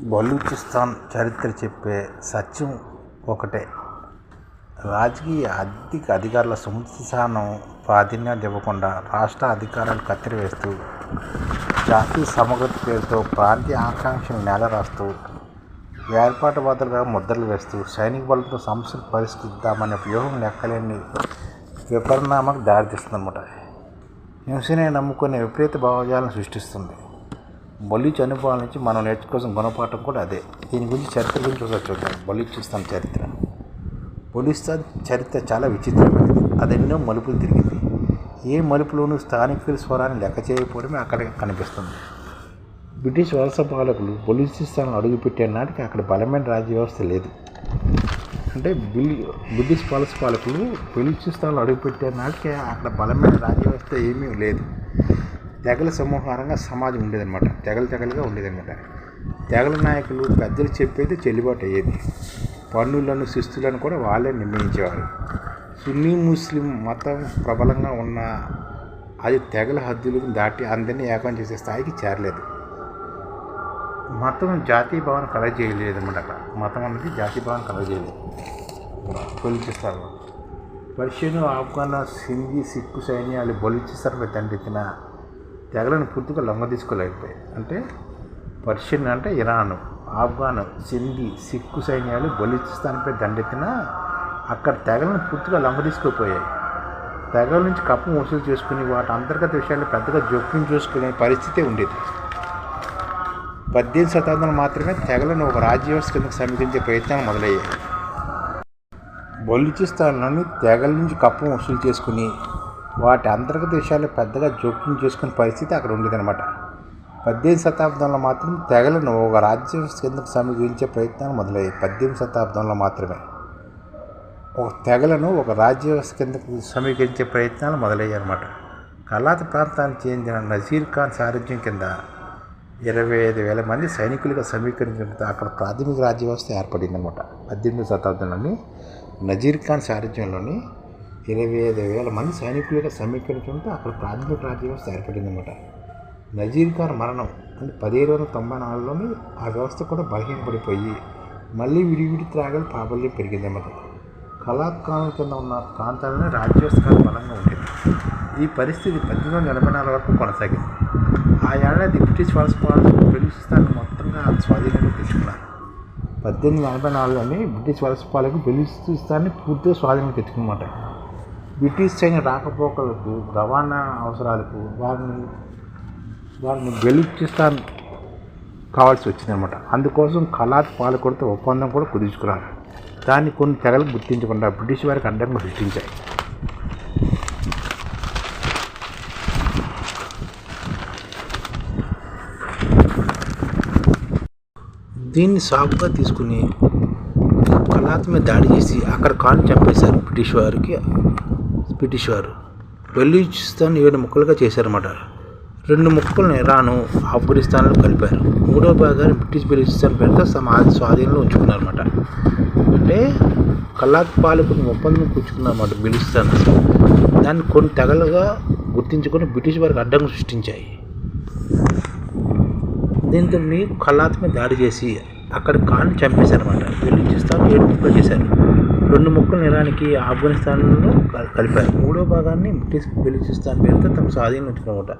బలూచిస్తాన్ చరిత్ర చెప్పే సత్యం ఒకటే. రాజకీయ ఆర్థిక అధికారుల సంస్థానం ప్రాధాన్యత ఇవ్వకుండా రాష్ట్ర అధికారాలు కత్తిరివేస్తూ జాతీయ సమగ్రత పేరుతో ప్రాంతీయ ఆకాంక్షలు నేలరాస్తూ వేర్పాటువాదులుగా ముద్రలు వేస్తూ సైనిక బలంతో సమస్యలు పరిష్కరిద్దామనే వ్యూహం లెక్కలేని విపరిణామాలకు దారితీస్తుందన్నమాట. హింసనే నమ్ముకునే విపరీత భావజాలను సృష్టిస్తుంది. బొలిచ్ అనుభవాల నుంచి మనం నేర్చుకోసం గుణపాఠం కూడా అదే. దీని గురించి చరిత్ర గురించి ఒకసారి చూద్దాం. బలిచిస్తాన్ చరిత్ర. బలిస్తాన్ చరిత్ర చాలా విచిత్రమైనది. అదెన్నో మలుపులు తిరిగింది. ఏ మలుపులోనూ స్థానికుల స్వరాన్ని లెక్క చేయకపోవడమే అక్కడ కనిపిస్తుంది. బ్రిటిష్ వలస పాలకులు బలూచిస్తాన్ అడుగుపెట్టే నాటికి అక్కడ బలమైన రాజ్య వ్యవస్థ లేదు. అంటే బిల్ బ్రిటిష్ వలస పాలకులు బలూచిస్తాన్లో అడుగుపెట్టే నాటికి అక్కడ బలమైన రాజ్య వ్యవస్థ ఏమీ లేదు. తెగల సమూహారంగా సమాజం ఉండేదన్నమాట. తెగలు తెగలుగా ఉండేదన్నమాట. తెగల నాయకులు పెద్దలు చెప్పేది చెల్లుబాటు అయ్యేది. పన్నులను శిస్తులను కూడా వాళ్ళే నిర్ణయించేవారు. సున్నీ ముస్లిం మతం ప్రబలంగా ఉన్న అది తెగల హద్దులను దాటి అందరినీ ఏకం చేసే స్థాయికి చేరలేదు. మతం జాతీయ భావన కలగజేయలేదు అనమాట అక్కడ. మతం అనేది జాతీయ భావన కలగజేయలేదు బలుచిస్తారు. పర్షియన్ ఆఫ్ఘన్ సింధీ సిక్కు సైన్యాలు బలుచిస్తారపై తండ్రితిన తెగలను పూర్తిగా లొంగ తీసుకోలేకపోయాయి. అంటే పర్షియన్ అంటే ఇరాన్ ఆఫ్ఘాన్ సింధీ సిక్కు సైన్యాలు బలుచిస్తాన్పై దండెత్తిన అక్కడ తెగలను పూర్తిగా లొంగ తీసుకోపోయాయి. తెగల నుంచి కప్పు వసూలు చేసుకుని వాటి అంతర్గత విషయాలు పెద్దగా జోక్యం చూసుకునే పరిస్థితి ఉండేది. పద్దెనిమిది శతాబ్దంలో మాత్రమే తెగలను ఒక రాజ్యవ్యవస్థ కిందకు ప్రయత్నాలు మొదలయ్యాయి. బలుచిస్తాన్లోని తెగల నుంచి కప్పం వసూలు చేసుకుని వాటి అంతర్గత విషయాలు పెద్దగా జోక్యం చేసుకునే పరిస్థితి అక్కడ ఉండేదన్నమాట. పద్దెనిమిది శతాబ్దంలో మాత్రం తెగలను ఒక రాజ్య వ్యవస్థ కిందకు సమీకరించే ప్రయత్నాలు మొదలయ్యాయి. పద్దెనిమిది శతాబ్దంలో మాత్రమే. ఒక తెగలను ఒక రాజ్య వ్యవస్థ కిందకు సమీకరించే ప్రయత్నాలు మొదలయ్యాయి అన్నమాట కలాత ప్రాంతానికి చెందిన నజీర్ ఖాన్ సారథ్యం కింద ఇరవై ఐదు వేల మంది సైనికులుగా సమీకరించడంతో అక్కడ ప్రాథమిక రాజ్య వ్యవస్థ ఏర్పడిందనమాట పద్దెనిమిది శతాబ్దంలోని నజీర్ ఖాన్ సారథ్యంలోని ఇరవై ఐదు వేల మంది సైనికులుగా సమీకరించడంతో అక్కడ ప్రాథమిక రాజ్య వ్యవస్థ ఏర్పడిందనమాట నజీర్ ఖాన్ మరణం అంటే పదిహేడు వందల తొంభై నాలుగులోనే ఆ వ్యవస్థ కూడా బలహీనపడిపోయి మళ్ళీ విడివిడి త్రాగలు ప్రాబల్యం పెరిగిందన్నమాట. కళాకారుల కింద ఉన్న ప్రాంతాలనే రాజ్య బలంగా ఉండేది. ఈ పరిస్థితి పద్దెనిమిది వందల ఎనభై నాలుగు వరకు కొనసాగింది. ఆ ఏడాది బ్రిటిష్ వలస పాలకులు మొత్తంగా స్వాధీనంలో తెచ్చుకున్నారు. పద్దెనిమిది ఎనభై నాలుగులోనే బ్రిటిష్ వలస పాలకులు బెలూచిస్తాన్ని పూర్తిగా స్వాధీనం తెచ్చుకున్నమాట. బ్రిటిష్ సైన్య రాకపోకలకు రవాణా అవసరాలకు వారిని వారిని బెలూచిస్తాన్ కావాల్సి వచ్చిందనమాట అందుకోసం కలాత్ పాలకుడితో ఒప్పందం కూడా కుదుర్చుకున్నారు దాన్ని కొన్ని తెగలు గుర్తించకుండా బ్రిటిష్ వారికి అడ్డంగా సృష్టించాయి దీన్ని సాగుగా తీసుకుని కలాత్ మీద దాడి చేసి అక్కడ కాళ్ళు చంపేశారు బ్రిటిష్ వారికి. బ్రిటిష్ వారు బెలూచిస్తాన్ ఏడు ముక్కలుగా చేశారన్నమాట. రెండు ముక్కలను ఇరాను ఆఫ్ఘనిస్తాన్లో కలిపారు. మూడో భాగాన్ని బ్రిటిష్ బెలూచిస్తాన్ పేరుతో తమ స్వాధీనంలో ఉంచుకున్నారన్నమాట. అంటే కలాత్ పాలకుని ఒప్పందం కూర్చుకున్నారన్నమాట బెలూచిస్తాన్ దాన్ని కొన్ని తెగలుగా గుర్తించుకొని బ్రిటిష్ వారికి అడ్డంగా సృష్టించాయి. దీంతో కలాత్ మీద దాడి చేసి అక్కడ కాన్ని చంపేశారన్నమాట. బెలూచిస్తాన్ ఏడు ముక్కలు చేశారు. రెండు ముక్కలు ఇరాన్కి ఆఫ్ఘనిస్తాన్లో కలిపారు మూడో భాగాన్ని బ్రిటిష్ బెలూచిస్తాన్ పేరుతో తమ స్వాధీనం ఉంచుకున్నమాట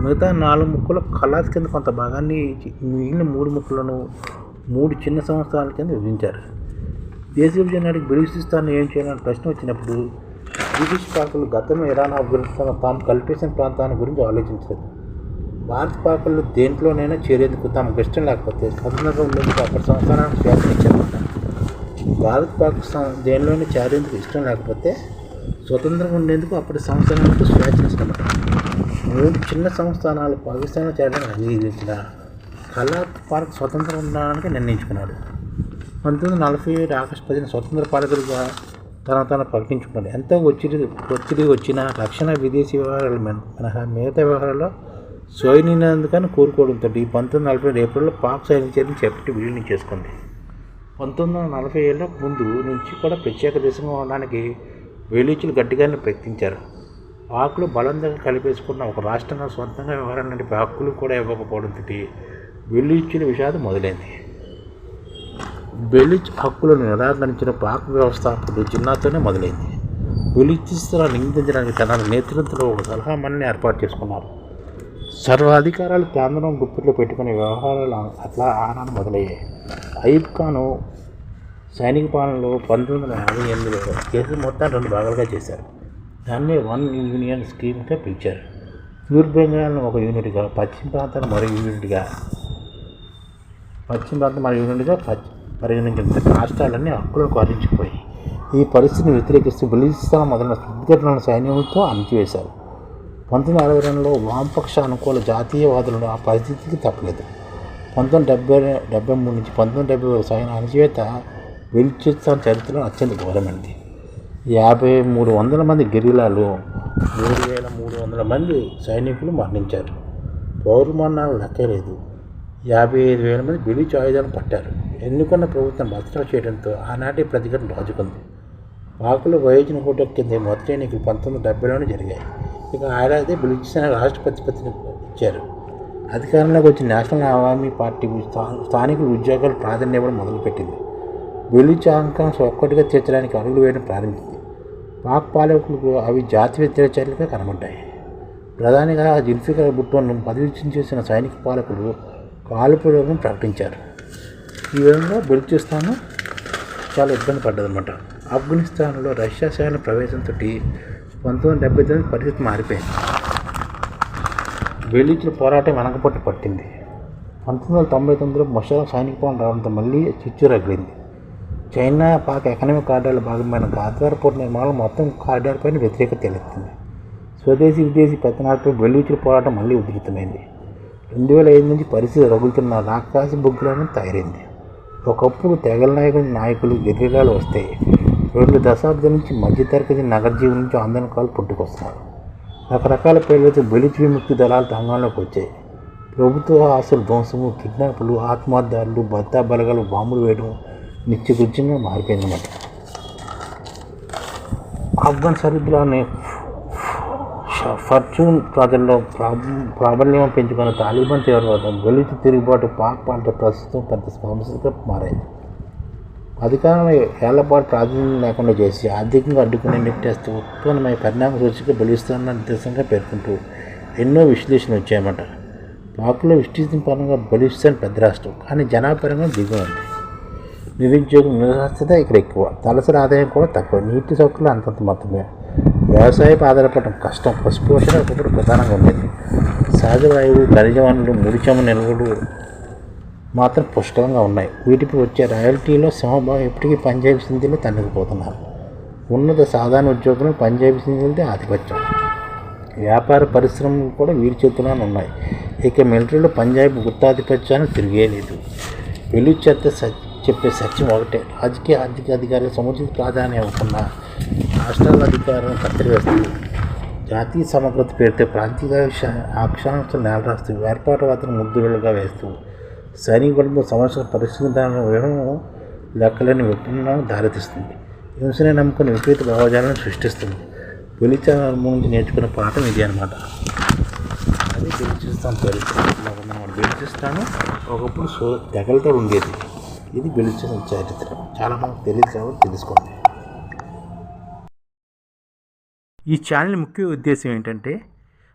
మిగతా నాలుగు ముక్కలు కలాత్ కింద కొంత భాగాన్ని మిగిలిన మూడు ముక్కలను మూడు చిన్న సంవత్సరాల కింద విభజించారు. దేశ విభజన నాటికి బెలూచిస్తాన్ ఏం చేయాలని ప్రశ్న వచ్చినప్పుడు బ్రిటిష్ పాలకులు గతంలో ఇరాన్ ఆఫ్ఘనిస్తాన్ తాము కల్పేసిన ప్రాంతాన్ని గురించి ఆలోచించారు భారత పాలకులు దేంట్లోనైనా చేరేందుకు తమకు ఇష్టం లేకపోతే స్వతంత్రంగా ఉండేందుకు అప్పటి సంస్థానానికి స్వేచ్ఛ భారత్ పాకిస్తాన్ దేనిలోనే చేరేందుకు ఇష్టం లేకపోతే స్వతంత్రంగా ఉండేందుకు అప్పటి సంస్థానాలకు స్వేచ్ఛించడమాట మూడు చిన్న సంస్థానాలు పాకిస్తాన్లో చేరడానికి అంగీకరించిన కలాత్ పార్క్ స్వతంత్రం ఉండడానికి నిర్ణయించుకున్నాడు. పంతొమ్మిది నలభై ఏడు ఆగస్టు పదిన స్వతంత్ర పాలకులుగా తన తన ప్రకటించుకున్నాడు. ఎంతో ఒత్తిడి ఒత్తిడి వచ్చిన రక్షణ విదేశీ వ్యవహారాలు మినహా మిగతా వ్యవహారాల్లో సోయనినందుకని కోరుకోవడంతో ఈ పంతొమ్మిది నలభై ఏడు ఏప్రిల్లో పాక్ సైనిక చర్యను చేపట్టి విలీనం చేసుకుంది. పంతొమ్మిది వందల నలభై ఏళ్ళ ముందు నుంచి కూడా ప్రత్యేక దేశంగా ఉండడానికి వేలీచులు గట్టిగానే ప్రయత్నించారు. పాకులు బలంగా కలిపేసుకున్న ఒక రాష్ట్రంగా సొంతంగా వ్యవహారం నడిపే హక్కులు కూడా ఇవ్వకపోవడంతో వెల్లుచ్చిన విషాదం మొదలైంది. బెలిచ్ హక్కులను నిరాకరించిన పాక్ వ్యవస్థాపకుడు జిన్నాతోనే మొదలైంది. బెలిచిస్తున్న నిందించడానికి తన నేతృత్వంలో ఒక సలహా మండలిని ఏర్పాటు చేసుకున్నారు. సర్వాధికారాలు కేంద్రం గుర్తులో పెట్టుకునే వ్యవహారాలు అట్లా ఆనాడు మొదలయ్యాయి. అయూబ్ ఖాను సైనిక పాలనలో పంతొమ్మిది వందల యాభై ఎనిమిదిలో కేసు మొత్తాన్ని రెండు భాగాలుగా చేశారు. దాన్ని వన్ యూనియన్ స్కీమ్గా పిలిచారు. తూర్పు బెంగాల్ను ఒక యూనిట్గా పశ్చిమ ప్రాంతాన్ని మరో యూనిట్గా పశ్చిమ ప్రాంతం మరో యూనిట్గా పరిగణించిన రాష్ట్రాలన్నీ హక్కులకు హరించిపోయి ఈ పరిస్థితిని వ్యతిరేకిస్తూ బలిస్తాన్ మొదలైన స్థితిగతులను సైన్యంతో అణచివేశారు. పంతొమ్మిది అరవై రెండులో వామపక్ష అనుకూల జాతీయవాదులను ఆ పరిస్థితికి తప్పలేదు. పంతొమ్మిది డెబ్బై డెబ్బై మూడు నుంచి పంతొమ్మిది డెబ్బై వరకు సైన్య అణచివేత బెల్చిస్తాన్ చరిత్రలో అత్యంత ఘోరమైనది. యాభై మూడు వందల మంది గిరిలాలు మూడు వేల మూడు వందల మంది సైనికులు మరణించారు. పౌరమరణాలు లెక్కలేదు. యాభై ఐదు వేల మంది బిలిచి ఆయుధాలను పట్టారు. ఎన్నుకున్న ప్రభుత్వం భద్రత చేయడంతో ఆనాటి ప్రతిఘటన రాజుకుంది. పాకులు వయోజన కోట కింద మొదటి ఎన్నికలు పంతొమ్మిది డెబ్బైలోనే జరిగాయి. ఇక ఏడాది బిలిచిసిన రాష్ట్రపతి పత్రిక ఇచ్చారు. అధికారంలోకి వచ్చిన నేషనల్ అవామీ పార్టీ స్థానికులు ఉద్యోగాలు ప్రాధాన్యత ఇవ్వడం మొదలుపెట్టింది. బెలిచి ఒక్కటిగా తీర్చడానికి అడుగులు వేయడం ప్రారంభించింది. పాక్ పాలకులకు అవి జాతి వ్యతిరేక చర్యలుగా కనబడ్డాయి. ప్రధానిగా జుల్ఫికర్ భుట్టోను పదవి చేసిన సైనిక పాలకులు కాలుపులను ప్రకటించారు. ఈ విధంగా బెలుచిస్తాను చాలా ఇబ్బంది పడ్డదన్నమాట. ఆఫ్ఘనిస్తాన్లో రష్యా సేన ప్రవేశంతో పంతొమ్మిది వందల డెబ్బై తొమ్మిది పరిస్థితి మారిపోయింది. బెలిచ్ల పోరాటం వెనకపట్టు పట్టింది. పంతొమ్మిది వందల తొంభై తొమ్మిదిలో ముషరఫ్ సైనిక పాలన రావడంతో మళ్ళీ చిచ్చు రగిలింది చైనా పాక్ ఎకనామిక్ కార్డార్లో భాగమైన గాద్వార్ పోర్టు నిర్మాణం మొత్తం కార్డార్ పైన వ్యతిరేకత తెలుస్తుంది స్వదేశీ విదేశీ పెత్తనాలపై బెల్లుచుల పోరాటం మళ్ళీ ఉధృతమైంది. రెండు వేల ఐదు నుంచి పరిస్థితి రగులుతున్న రాక్షాసి బుగ్గులను తయారైంది. ఒకప్పుడు తెగల నాయకుల నాయకులు గెర్రిలాలు వస్తాయి రెండు దశాబ్దాల నుంచి మధ్యతరగతి నగర జీవనం నుంచి ఆందోళనకాలు పుట్టుకొస్తున్నారు. రకరకాల పేర్లతో బలిచి విముక్తి దళాలు రంగంలోకి వచ్చాయి. ప్రభుత్వ ఆస్తులు ధ్వంసము కిడ్నాపులు ఆత్మహత్యాలు భర్తా బలగాలు బాంబులు వేయడం నిత్యకృత్యంగా మారిపోయిందన్నమాట. ఆఫ్ఘన్ సరిహద్దులోని ఫర్చూన్ ప్రజల్లో ప్రాబల్యం పెంచుకున్న తాలిబాన్ తీవ్రవాదం గెలిచి తిరుగుబాటు పాక్ పంట ప్రస్తుతం పెద్ద సమస్యగా మారాయి. అధికారంలో ఏళ్ళపాటు ప్రాధాన్యం లేకుండా చేసి ఆర్థికంగా అడ్డుకునే నెట్టేస్తూ ఉత్పన్నమై పరిణామ సూచిక బలిస్తున్న నిర్దేశంగా పేర్కొంటూ ఎన్నో విశ్లేషణలు వచ్చాయన్నమాట. పాకులో విశ్లేషణ పరంగా బలిస్తాన్ పెద్ద రాష్ట్రం కానీ జనాపరంగా దిగువ ఉంది. నిరుద్యోగం నిరాశ్రత ఇక్కడ ఎక్కువ. తలసరి ఆదాయం కూడా తక్కువ. నీటి సౌకర్యాలు అంతంత మాత్రమే. వ్యవసాయపు ఆధారపడటం కష్టం. పశుపోషణ ఒకప్పుడు ప్రధానంగా ఉండేది. సహజ వాయువు ఖనిజ వనరులు ముడిచమ నిల్వలు మాత్రం పుష్కలంగా ఉన్నాయి. వీటిపై వచ్చే రాయల్టీలో సింహభాగం ఇప్పటికీ పంజాబీ సింధీలు తన్నుకుపోతున్నారు. ఉన్నత సాధారణ ఉద్యోగులు పంజాబీ సింధీలతో ఆధిపత్యం. వ్యాపార పరిశ్రమలు కూడా వీరి చేతుల్లోనే ఉన్నాయి. ఇక మిలిటరీలో పంజాబీ గుత్తాధిపత్యాన్ని తిరిగేలేదు వెలుచెత్త చెప్పే సత్యం ఒకటే. రాజకీయ ఆర్థిక అధికారులు సముచిత ప్రాధాన్యం ఇవ్వకుండా రాష్ట్రాల అధికారులను కత్తిరివేస్తుంది. జాతీయ సమగ్రత పేరుతో ప్రాంతీయ ఆక్షాంశాలు నేలరాస్తూ వేర్పాటువాదను ముద్దులుగా వేస్తూ సైనిక బలంతో సమస్యలు పరిష్కరించాలని వ్యూహం లెక్కలేని విప్లవాలను దారితీస్తుంది. హింసని నమ్ముకుని విపరీత భావజాలను సృష్టిస్తుంది. వెలిచా నుంచి నేర్చుకున్న పాఠం ఇది అనమాట అది బెలిచిస్తాను చరిత్ర. బెలిచిస్తాను. ఒకప్పుడు సో తెగలతో ఉండేది. ఇది బెలిచిన చరిత్ర. చాలా మనకు తెలియదు కాబట్టి తెలుసుకోండి. ఈ ఛానల్ ముఖ్య ఉద్దేశం ఏంటంటే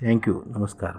ಥ್ಯಾಂಕ್ ಯು ನಮಸ್ಕಾರ